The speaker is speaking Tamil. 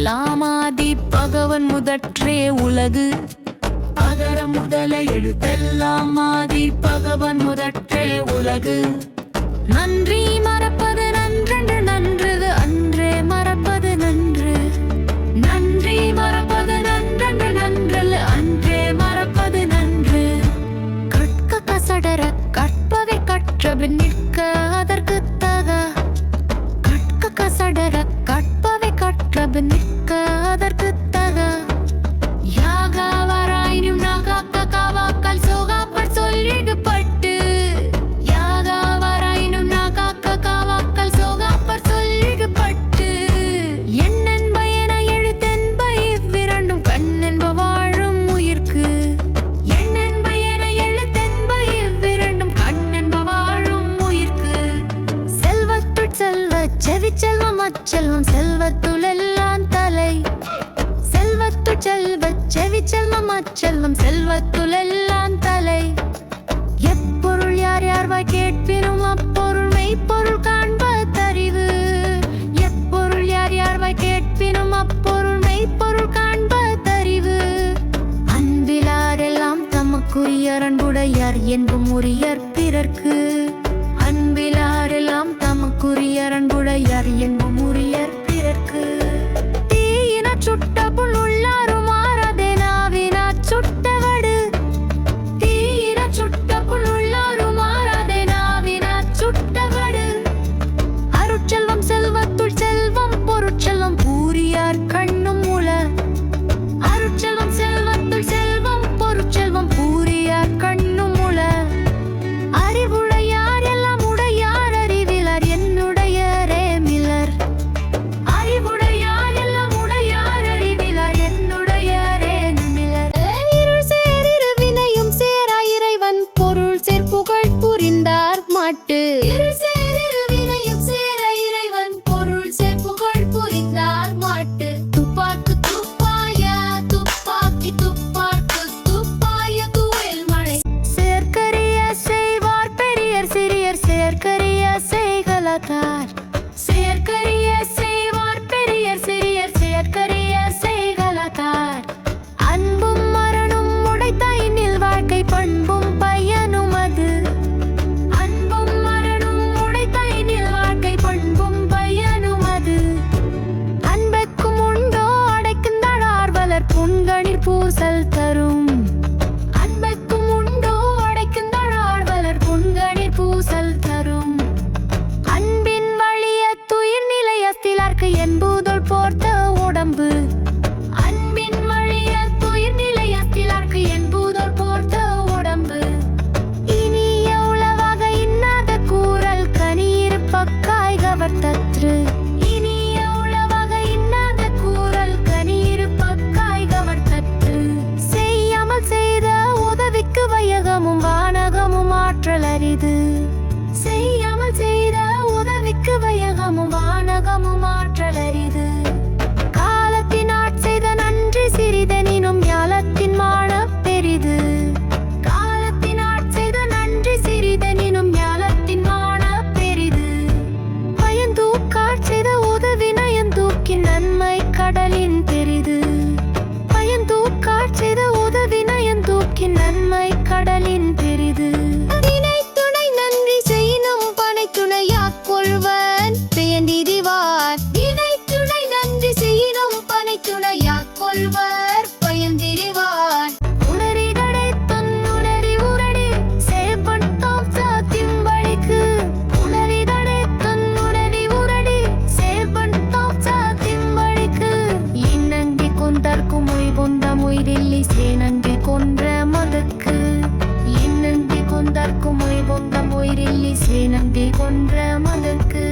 எல்லாமாதி பகவன் முதற்றே உலகு. அகர முதல எழுத்தெல்லாம் ஆதி பகவன் முதற்றே உலகு. செல்வம் அச்செல்வம் செல்வத்துளெல்லாம் தலை. செல்வத்து செல்வ செவி செல்வம் அச்செல்வம் செல்வத்துளெல்லாம் தலை. எப்பொருள் யார் யார்வாய் கேட்பிரும் அப்பொருள் மெய்ப்பொருள் காண்பது அறிவு. எப்பொருள் யார் யார்வாய் கேட்பிரும் அப்பொருள் மெய்ப்பொருள் காண்ப தறிவு அன்பிலாரெல்லாம் தமக்குரியர் அன்புடையார் என்றும் உரியர் பிறர்க்கு. குறியரன்புடையர் என் பாட்டு. பூசல் தரும் அரிது. செய்யாமல் செய்த உதவிக்கு வையகமும் வானகமும் ஆற்றல் அரிது. கொந்தமுயிரில்லை சேனங்கை கொன்ற மதக்கு. என்னந்தி கொந்தார்க்கும் உயிர் கொந்தமுயிரில்லை சேனங்கை கொன்ற மதக்கு.